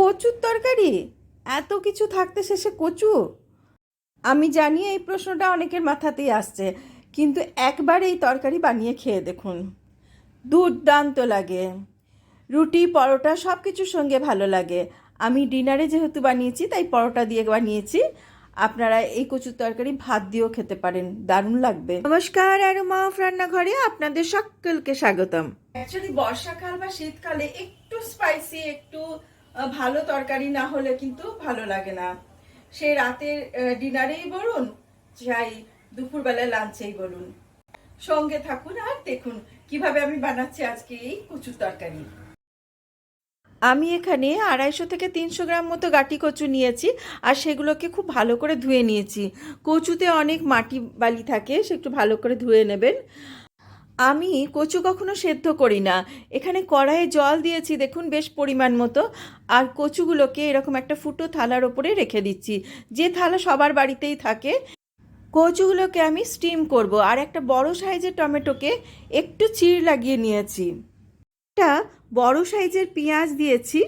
কচুর তরকারি? এত কিছু থাকতে শেষে কচু আমি জানি এই প্রশ্নটা অনেকের মাথাতেই আসছে কিন্তু একবার এই তরকারি বানিয়ে খেয়ে দেখুন। দুর্দান্ত লাগে। রুটি পরোটা সব কিছুর সঙ্গে ভালো লাগে। আমি ডিনারে যেহেতু বানিয়েছি তাই পরোটা দিয়ে বানিয়েছি। আপনারা এই কচুর তরকারি ভাত দিয়েও খেতে পারেন দারুণ লাগবে। নমস্কার অ্যারোমা অফ রান্নাঘরে আপনাদের সকলকে স্বাগতম। অ্যাকচুয়ালি বর্ষাকাল বা শীতকালে একটু স্পাইসি একটু ভালো তরকারি না হলে কিন্তু ভালো লাগে না। সে রাতের ডিনারেই বলুন চাই দুপুরবেলায় লাঞ্চেই বলুন। সঙ্গে থাকুন আর দেখুন কীভাবে আমি বানাচ্ছি আজকে এই কচুর তরকারি। আমি এখানে আড়াইশো থেকে তিনশো গ্রাম মতো গাটি কচু নিয়েছি আর সেগুলোকে খুব ভালো করে ধুয়ে নিয়েছি। কচুতে অনেক মাটি বালি থাকে, সে একটু ভালো করে ধুয়ে নেবেন। আমি কচু কখনো সেদ্ধ করি না। এখানে কড়াইয়ে জল দিয়েছি, দেখুন বেশ পরিমাণ মতো। আর কচুগুলোকে এরকম একটা ফুটো থালার ওপরে রেখে দিচ্ছি। যে থালা সবার বাড়িতেই থাকে, কচুগুলোকে আমি স্টিম করব। আর একটা বড় সাইজের টমেটোকে একটু চিড় লাগিয়ে নিয়েছি। একটা বড় সাইজের পেঁয়াজ দিয়েছি,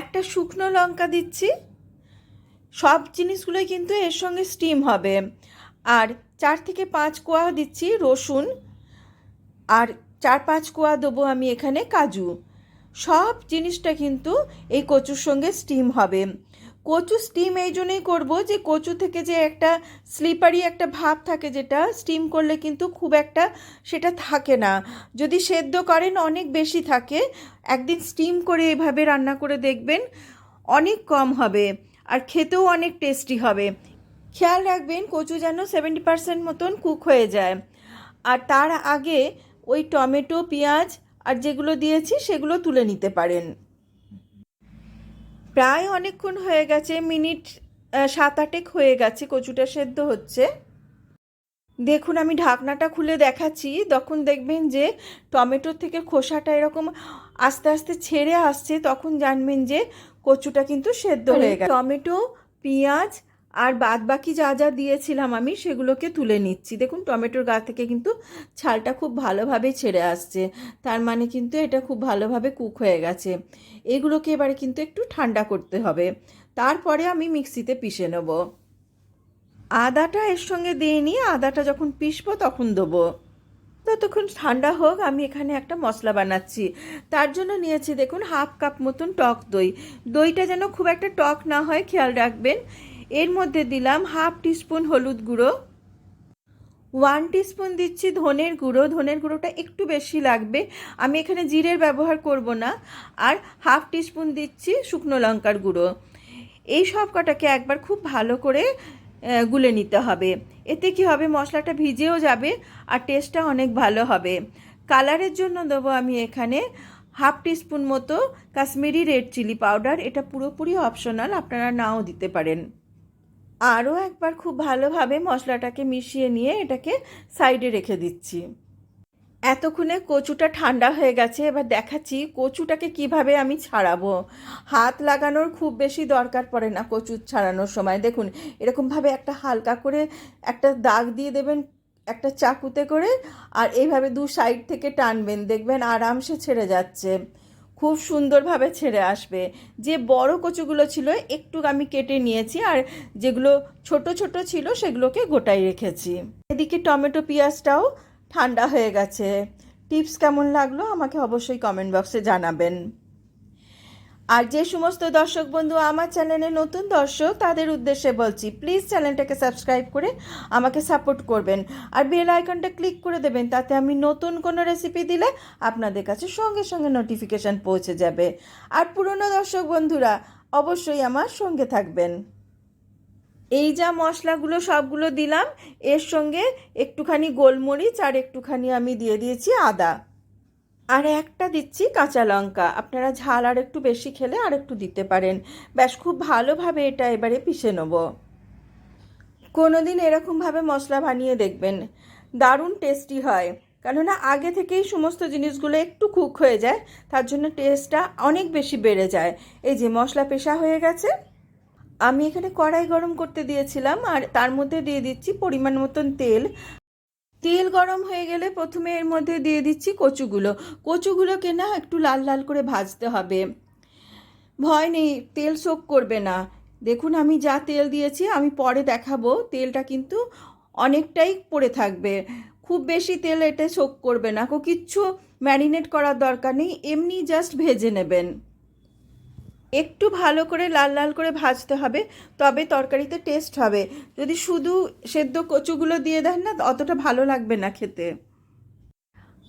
একটা শুকনো লঙ্কা দিচ্ছি। সব জিনিসগুলোই কিন্তু এর সঙ্গে স্টিম হবে। আর চার থেকে পাঁচ কোয়া দিচ্ছি রসুন। আর চার পাঁচ কোয়া দেবো আমি এখানে কাজু। সব জিনিসটা কিন্তু এই কচুর সঙ্গে স্টিম হবে। কচু স্টিম এই জন্যই করব যে কচু থেকে যে একটা স্লিপারি একটা ভাব থাকে যেটা স্টিম করলে কিন্তু খুব একটা সেটা থাকে না। যদি সেদ্ধ করেন অনেক বেশি থাকে, একদিন স্টিম করে এভাবে রান্না করে দেখবেন অনেক কম হবে আর খেতেও অনেক টেস্টি হবে। খেয়াল রাখবেন কচু যেন সেভেন্টি পার্সেন্ট মতন কুক হয়ে যায়। আর তার আগে ওই টমেটো, পেঁয়াজ আর যেগুলো দিয়েছি সেগুলো তুলে নিতে পারেন। প্রায় অনেকক্ষণ হয়ে গেছে, মিনিট সাত আটেক হয়ে গেছে, কচুটা সেদ্ধ হচ্ছে। দেখুন, আমি ঢাকনাটা খুলে দেখাচ্ছি। তখন দেখবেন যে টমেটোর থেকে খোসাটা এরকম আস্তে আস্তে ছেড়ে আসছে, তখন জানবেন যে কচুটা কিন্তু সেদ্ধ হয়ে গেছে। টমেটো, পেঁয়াজ আর বাদ বাকি যা যা দিয়েছিলাম আমি সেগুলোকে তুলে নিচ্ছি। দেখুন, টমেটোর গা থেকে কিন্তু ছালটা খুব ভালোভাবে ছেড়ে আসছে। তার মানে কিন্তু এটা খুব ভালোভাবে কুক হয়ে গেছে। এগুলোকে এবারে কিন্তু একটু ঠান্ডা করতে হবে। তারপরে আমি মিক্সিতে পিষে নেব। আদাটা এর সঙ্গে দিইনি আদাটা যখন পিষবো তখন দেবো। ততক্ষণ ঠান্ডা হোক, আমি এখানে একটা মশলা বানাচ্ছি। তার জন্য নিয়েছি দেখুন, হাফ কাপ মতন টক দই। দইটা যেন খুব একটা টক না হয়, খেয়াল রাখবেন। এর মধ্যে দিলাম হাফ টিস্পুন হলুদ গুঁড়ো। ওয়ান টিস্পুন দিচ্ছি ধনের গুঁড়ো, ধনের গুঁড়োটা একটু বেশি লাগবে। আমি এখানে জিরের ব্যবহার করব না। আর হাফ টিস্পুন দিচ্ছি শুকনো লঙ্কার গুঁড়ো। এই সব কটাকে একবার খুব ভালো করে গুলে নিতে হবে। এতে কি হবে, মশলাটা ভিজেও যাবে আর টেস্টটা অনেক ভালো হবে। কালারের জন্য দেবো আমি এখানে হাফ টিস্পুন মতো কাশ্মীরি রেড চিলি পাউডার। এটা পুরোপুরি অপশনাল, আপনারা নাও দিতে পারেন। আরও একবার খুব ভালোভাবে মশলাটাকে মিশিয়ে নিয়ে এটাকে সাইডে রেখে দিচ্ছি। এতক্ষণে কচুটা ঠান্ডা হয়ে গেছে, এবার দেখাচ্ছি কচুটাকে কীভাবে আমি ছাড়াবো। হাত লাগানোর খুব বেশি দরকার পড়ে না কচু ছাড়ানোর সময়। দেখুন, এরকমভাবে একটা হালকা করে একটা দাগ দিয়ে দেবেন, একটা চাকুতে করে, আর এইভাবে দু সাইড থেকে টানবেন। দেখবেন আরামসে ছেড়ে যাচ্ছে। খুব সুন্দরভাবে ছেড়ে আসবে। যে বড় কচুগুলো ছিল একটু আমি কেটে নিয়েছি আর যেগুলো ছোট ছোট ছিল সেগুলোকে গোটাই রেখেছি। এদিকে টমেটো পেঁয়াজটাও ঠান্ডা হয়ে গেছে। টিপস কেমন লাগল আমাকে অবশ্যই কমেন্ট বক্সে জানাবেন। আর যে সমস্ত দর্শক বন্ধু আমার চ্যানেলে নতুন দর্শক, তাদের উদ্দেশ্যে বলছি প্লিজ চ্যানেলটাকে সাবস্ক্রাইব করে আমাকে সাপোর্ট করবেন। আর বেল আইকনটা ক্লিক করে দেবেন, তাতে আমি নতুন কোনো রেসিপি দিলে আপনাদের কাছে সঙ্গে সঙ্গে নোটিফিকেশান পৌঁছে যাবে। আর পুরনো দর্শক বন্ধুরা, অবশ্যই আমার সঙ্গে থাকবেন। এই যা মশলাগুলো সবগুলো দিলাম, এর সঙ্গে একটুখানি গোলমরিচ আর একটুখানি আমি দিয়ে দিয়েছি আদা। আর একটা দিচ্ছি কাঁচা লঙ্কা। আপনারা ঝাল আর একটু বেশি খেলে আর একটু দিতে পারেন। ব্যাস, খুব ভালোভাবে এটা এবারে পিষে নেব। কোনো দিন এরকমভাবে মশলা বানিয়ে দেখবেন। দারুণ টেস্টি হয়। কেননা আগে থেকেই সমস্ত জিনিসগুলো একটু কুক হয়ে যায়, তার জন্য টেস্টটা অনেক বেশি বেড়ে যায়। এই যে মশলা পেশা হয়ে গেছে। আমি এখানে কড়াই গরম করতে দিয়েছিলাম আর তার মধ্যে দিয়ে দিচ্ছি পরিমাণ মতন তেল। তেল গরম হয়ে গেলে প্রথমে এর মধ্যে দিয়ে দিচ্ছি কচুগুলো। কচুগুলোকে না একটু লাল লাল করে ভাজতে হবে। ভয় নেই, তেল শোক করবে না। দেখুন আমি যা তেল দিয়েছি, আমি পরে দেখাবো। তেলটা কিন্তু অনেকটাই পড়ে থাকবে। খুব বেশি তেল এটা শোক করবে না। কিচ্ছু ম্যারিনেট করার দরকার নেই। এমনি জাস্ট ভেজে নেবেন। একটু ভালো করে লাল লাল করে ভাজতে হবে, তবে তরকারিতে টেস্ট হবে। যদি শুধু সেদ্ধ কচুগুলো দিয়ে দেন না, অতটা ভালো লাগবে না খেতে।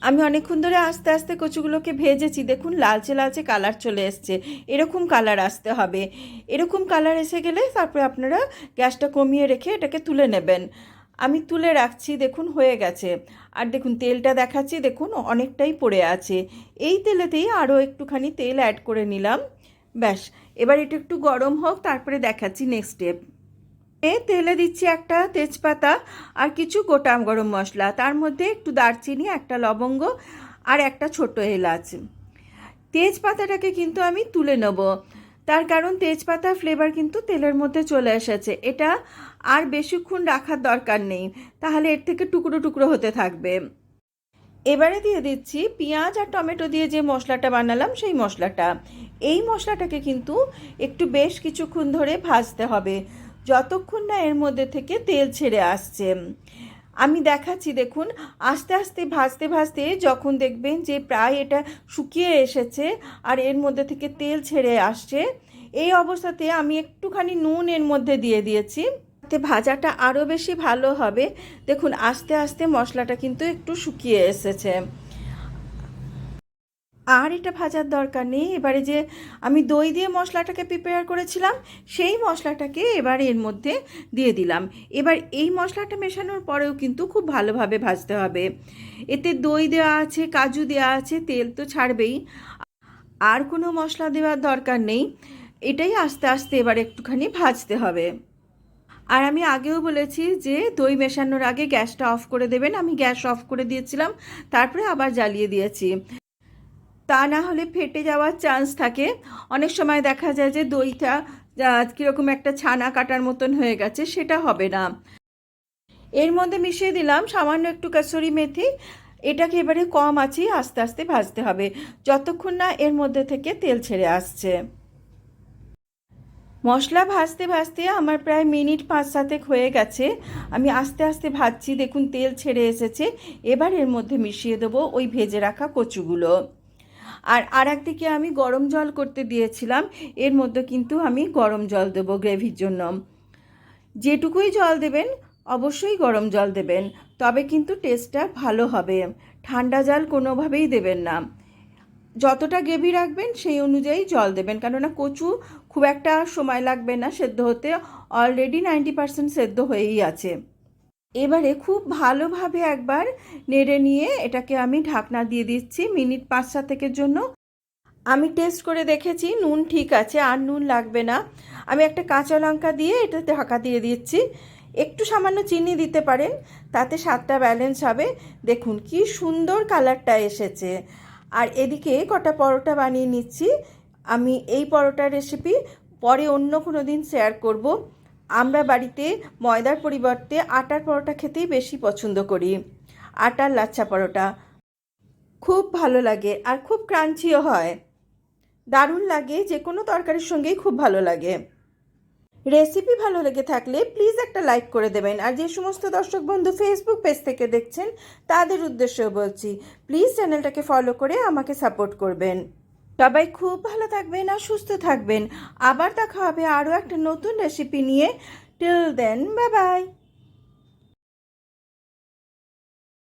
আমি অনেকক্ষণ ধরে আস্তে আস্তে কচুগুলোকে ভেজেছি। দেখুন, লালচে লালচে কালার চলে এসছে। এরকম কালার আসতে হবে। এরকম কালার এসে গেলে তারপরে আপনারা গ্যাসটা কমিয়ে রেখে এটাকে তুলে নেবেন। আমি তুলে রাখছি, দেখুন, হয়ে গেছে। আর দেখুন, তেলটা দেখাচ্ছি, দেখুন, অনেকটাই পড়ে আছে। এই তেলেতেই আরও একটুখানি তেল অ্যাড করে নিলাম। ব্যাস, এবার এটা একটু গরম হোক, তারপরে দেখাচ্ছি নেক্সট স্টেপ তেলে দিচ্ছি একটা তেজপাতা আর কিছু গোটা গরম মশলা, তার মধ্যে একটু দারচিনি, একটা লবঙ্গ আর একটা ছোট এলাচ। তেজপাতাটাকে কিন্তু আমি তুলে নেব। তার কারণ তেজপাতার ফ্লেভার কিন্তু তেলের মধ্যে চলে এসেছে। এটা আর বেশিক্ষণ রাখার দরকার নেই, তাহলে এর থেকে টুকরো টুকরো হতে থাকবে। এবারে দিয়ে দিচ্ছি পেঁয়াজ আর টমেটো দিয়ে যে মশলাটা বানালাম, সেই মশলাটা। এই মশলাটাকে কিন্তু একটু বেশ কিছুক্ষণ ধরে ভাজতে হবে। যতক্ষণ না এর মধ্যে থেকে তেল ছেড়ে আসছে। আমি দেখাচ্ছি, দেখুন, আস্তে আস্তে ভাজতে ভাজতে যখন দেখবেন যে প্রায় এটা শুকিয়ে এসেছে আর এর মধ্যে থেকে তেল ছেড়ে আসছে, এই অবস্থাতে আমি একটুখানি নুন এর মধ্যে দিয়ে দিয়েছি। তাতে ভাজাটা আরও বেশি ভালো হবে। দেখুন, আস্তে আস্তে মশলাটা কিন্তু একটু শুকিয়ে এসেছে। আর এটা ভাজার দরকার নেই। এবারে যে আমি দই দিয়ে মশলাটাকে প্রিপেয়ার করেছিলাম, সেই মশলাটাকে এবার এর মধ্যে দিয়ে দিলাম। এবার এই মশলাটা মেশানোর পরেও কিন্তু খুব ভালোভাবে ভাজতে হবে। এতে দই দেওয়া আছে, কাজু দেওয়া আছে, তেল তো ছাড়বেই। আর কোনো মশলা দেওয়ার দরকার নেই। এটাই আস্তে আস্তে এবার একটুখানি ভাজতে হবে। আর আমি আগেও বলেছি যে দই মেশানোর আগে গ্যাসটা অফ করে দেবেন। আমি গ্যাস অফ করে দিয়েছিলাম, তারপরে আবার জ্বালিয়ে দিয়েছি। তা না হলে ফেটে যাওয়ার চান্স থাকে। অনেক সময় দেখা যায় যে দইটা কীরকম একটা ছানা কাটার মতন হয়ে গেছে, সেটা হবে না। এর মধ্যে মিশিয়ে দিলাম সামান্য একটু কাসুরি মেথি। এটাকে এবারে কম আছেই আস্তে আস্তে ভাজতে হবে, যতক্ষণ না এর মধ্যে থেকে তেল ছেড়ে আসছে। মশলা ভাজতে ভাজতে আমার প্রায় মিনিট পাঁচ সাতেক হয়ে গেছে। আমি আস্তে আস্তে ভাজছি, দেখুন তেল ছেড়ে এসেছে। এবার এর মধ্যে মিশিয়ে দেবো ওই ভেজে রাখা কচুগুলো। আর আর একদিকে আমি গরম জল করতে দিয়েছিলাম, এর মধ্যে কিন্তু আমি গরম জল দেবো গ্রেভির জন্য। যেটুকুই জল দেবেন, অবশ্যই গরম জল দেবেন, তবে কিন্তু টেস্টটা ভালো হবে। ঠান্ডা জল কোনোভাবেই দেবেন না। যতটা গ্রেভি রাখবেন, সেই অনুযায়ী জল দেবেন, কেননা কচু খুব একটা সময় লাগবে না সেদ্ধ হতে, অলরেডি নাইনটি পার্সেন্ট সেদ্ধ হয়েই আছে। এবারে খুব ভালোভাবে একবার নেড়ে নিয়ে এটাকে আমি ঢাকনা দিয়ে দিচ্ছি মিনিট পাঁচ সাতেকের জন্য। আমি টেস্ট করে দেখেছি, নুন ঠিক আছে, আর নুন লাগবে না। আমি একটা কাঁচা লঙ্কা দিয়ে এটা ঢাকা দিয়ে দিচ্ছি। একটু সামান্য চিনি দিতে পারেন, তাতে স্বাদটা ব্যালেন্স হবে। দেখুন কি সুন্দর কালারটা এসেছে। আর এদিকে কটা পরোটা বানিয়ে নিচ্ছি। আমি এই পরোটার রেসিপি পরে অন্য কোনো দিন শেয়ার করব। আমরা বাড়িতে ময়দার পরিবর্তে আটার পরোটা খেতেই বেশি পছন্দ করি। আটার লাচ্ছা পরোটা। খুব ভালো লাগে আর খুব ক্রাঞ্চিও হয়। দারুণ লাগে যে কোনো তরকারির সঙ্গেই খুব ভালো লাগে। রেসিপি ভালো লেগে থাকলে প্লিজ একটা লাইক করে দেবেন। আর যে সমস্ত দর্শক বন্ধু ফেসবুক পেজ থেকে দেখছেন, তাদের উদ্দেশ্যেও বলছি, প্লিজ চ্যানেলটাকে ফলো করে আমাকে সাপোর্ট করবেন। সবাই খুব ভালো থাকবেন আর সুস্থ থাকবেন। আবার দেখা হবে আরও একটা নতুন রেসিপি নিয়ে। টিল দেন বাবাই বাই